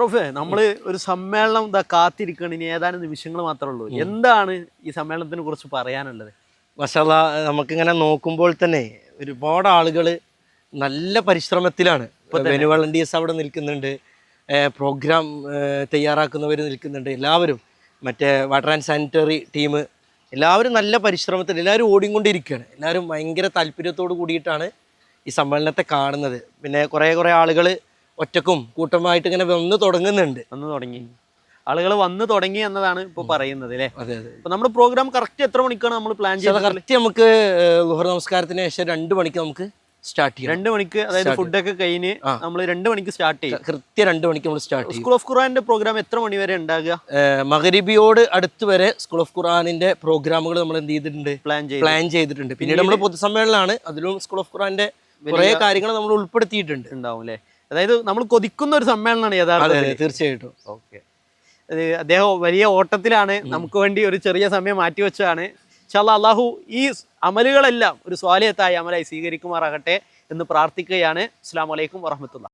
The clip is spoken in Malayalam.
റോഫേ നമ്മൾ ഒരു സമ്മേളനം ഇതാ കാത്തിരിക്കണം. ഇനി ഏതാനും നിമിഷങ്ങൾ മാത്രമേ ഉള്ളൂ എന്താണ് ഈ സമ്മേളനത്തിനെ കുറിച്ച് പറയാനുള്ളത്? മഷാല നമുക്കിങ്ങനെ നോക്കുമ്പോൾ തന്നെ ഒരുപാട് ആളുകൾ നല്ല പരിശ്രമത്തിലാണ്. വെനു വളണ്ടിയേഴ്സ് അവിടെ നിൽക്കുന്നുണ്ട്. പ്രോഗ്രാം തയ്യാറാക്കുന്നവർ നിൽക്കുന്നുണ്ട്. എല്ലാവരും മറ്റേ വാട്ടർ ആൻഡ് സാനിറ്ററി ടീം എല്ലാവരും നല്ല പരിശ്രമത്തിൽ എല്ലാവരും ഓടിക്കൊണ്ടിരിക്കുകയാണ്. എല്ലാവരും ഭയങ്കര താല്പര്യത്തോട് കൂടിയിട്ടാണ് ഈ സമ്മേളനത്തെ കാണുന്നത്. പിന്നെ കുറേ കുറേ ആളുകൾ ഒറ്റക്കും കൂട്ടമായിട്ട് ഇങ്ങനെ വന്ന് തുടങ്ങുന്നുണ്ട്. വന്ന് തുടങ്ങി. ആളുകൾ വന്ന് തുടങ്ങി എന്നതാണ് ഇപ്പൊ പറയുന്നത് അല്ലേ? അതെ അതെ. നമ്മുടെ പ്രോഗ്രാം കറക്റ്റ് എത്ര മണിക്കാണ് നമ്മൾ പ്ലാൻ ചെയ്യുന്നത് ചെയ്തത്? കറക്റ്റ് നമുക്ക് ഗുഹർ നമസ്കാരത്തിന് ശേഷം രണ്ട് മണിക്ക് നമുക്ക് സ്റ്റാർട്ട് ചെയ്യാം. രണ്ട് മണിക്ക് അതായത് ഫുഡൊക്കെ കഴിഞ്ഞ്. നമ്മൾ രണ്ട് മണിക്ക് സ്റ്റാർട്ട് ചെയ്യും. കൃത്യം രണ്ട് മണിക്ക് നമ്മൾ സ്റ്റാർട്ട് ചെയ്യും. സ്കൂൾ ഓഫ് ഖുറാന്റെ പ്രോഗ്രാം എത്ര മണി വരെ ഉണ്ടാകുക? ഏഹ് മഗരിബിയോട് അടുത്ത് വരെ സ്കൂൾ ഓഫ് ഖുറാനിന്റെ പ്രോഗ്രാമുകൾ നമ്മൾ എന്ത് ചെയ്തിട്ടുണ്ട്? പ്ലാൻ പ്ലാൻ ചെയ്തിട്ടുണ്ട്. പിന്നീട് നമ്മൾ പൊതുസമ്മേളനമാണ്. അതിലും സ്കൂൾ ഓഫ് ഖുറാന്റെ കുറേ കാര്യങ്ങൾ നമ്മൾ ഉൾപ്പെടുത്തിയിട്ടുണ്ട്. ഉണ്ടാവും അല്ലേ? അതായത് നമ്മൾ കൊതിക്കുന്ന ഒരു സമ്മേളനമാണ് യഥാർത്ഥത്തിൽ. തീർച്ചയായിട്ടും. ഓക്കെ. അദ്ദേഹം വലിയ ഓട്ടത്തിലാണ്. നമുക്ക് വേണ്ടി ഒരു ചെറിയ സമയം മാറ്റിവെച്ചതാണ്. ഇൻഷാല്ലാ അള്ളാഹു ഈ അമലുകളെല്ലാം ഒരു സ്വാലയത്തായ അമലായി സ്വീകരിക്കുമാറാകട്ടെ എന്ന് പ്രാർത്ഥിക്കുകയാണ്. അസ്സാം വലൈക്കും വറഹമത്തുള്ള